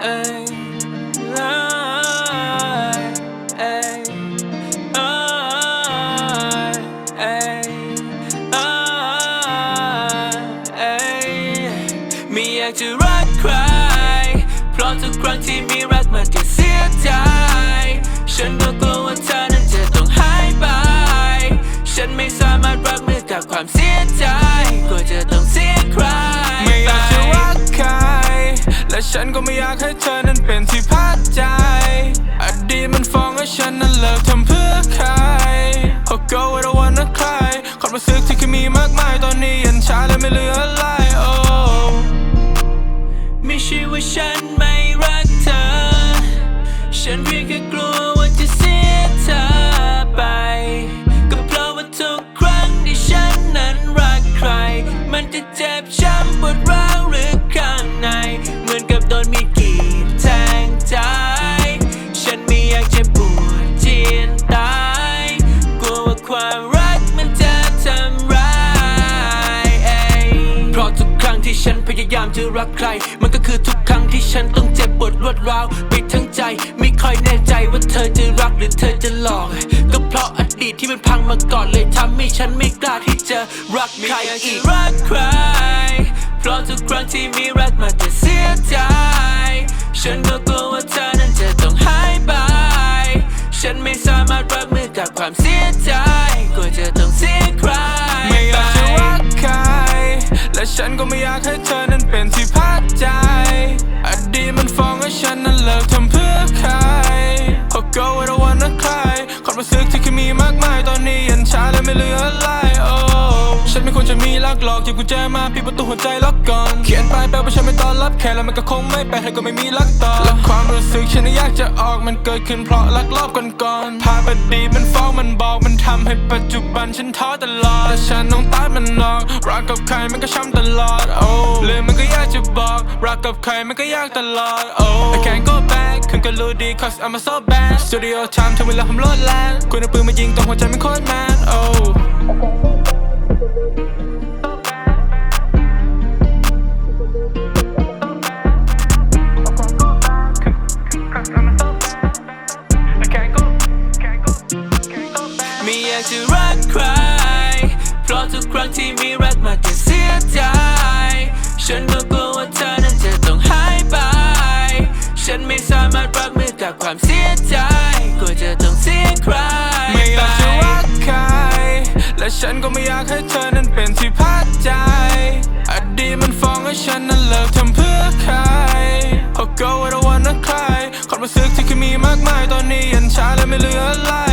ไม่อยากจะรักใคร เพราะทุกครั้งที่มีรักมันก็เสียใจ ฉันก็กลัวว่าเธอนั้นจะต้องหายไป ฉันไม่สามารถรับมือกับความเสียใจกลัวจะต้องเสียใคร และฉันก็ไม่อยากให้เธอนั้นเป็นที่พักใจ อดีตมันฟ้องให้ฉันนั้นเลิกทำเพื่อใคร Oh girl I don't wanna cry ความรู้สึกที่เคยมีมากมายตอนนี้ยันช้าและไม่เหลืออะไร Oh ไม่ใช่ว่าฉันไม่รักเธอ ฉันเพียงแค่กลัวว่าจะเสียเธอไป ก็เพราะว่าทุกครั้งที่ฉันนั้นรักใคร มันจะเจ็บช้ำปวดร้าว ฉันพยายามจะรักใคร มันก็คือทุกครั้งที่ฉันต้องเจ็บปวดรวดร้าวปิดทั้งใจไม่ค่อยแน่ใจว่าเธอจะรักหรือเธอจะหลอก ก็เพราะอดีตที่มันพังมาก่อนเลยทำให้ฉันไม่กล้าที่จะรักใครอีกรักใคร เพราะทุกครั้งที่มีรักมันจะเสียใจ ฉันก็กลัวว่าเธอ ฉันนั้นเลิกทำเพื่อใคร Oh girl I don't wanna cry ความรู้สึกที่เคยมีมากมายตอนนี้ยันช้าและไม่เหลืออะไร Oh ฉันไม่ควรจะมีรักหลอกหยิบกุญแจมาปิดประตูหัวใจล็อกก่อน เขียนไปแปลว่าฉันไม่ต้อนรับแค่แล้วมันก็คงไม่แปลให้ก็ไม่มีรักต่อและความรู้สึกฉันอยากจะออกมันเกิดขึ้นเพราะรักรอบก่อนๆภาพอดีตมันฟ้องมันบอกมันทำให้ปัจจุบันฉันท้อตลอดแต่ฉันต้องตัดมันออกรักกับใครมันก็ช้ำตลอดโอ้เลยมันก็อยากจะ รักกับใครมันก็ยากตลอดโอ้ I can't go back คุณก็รู้ดี cause I'm so bad Studio time ถึงเวลาผมโลดแล่นคุณเอาปืนมายิงตรงหัวใจมันโคตรแมนโอ้ I can't go, can't go, can't go back ไม่อยากจะรักใคร เพราะทุกครั้งที่มีรักมันจะเสียใจ ฉันก็กลัว ไม่สามารถรับมือกับความเสียใจกลัวจะต้องเสียใครไม่อยากจะรักใคร และฉันก็ไม่อยากให้เธอนั้นเป็นที่พักใจ อดีตมันฟ้องให้ฉันนั้นเลิกทำเพื่อใคร Oh girl I don't wanna cry ความรู้สึกที่เคยมีมากมายตอนนี้ยันช้าและไม่เหลืออะไร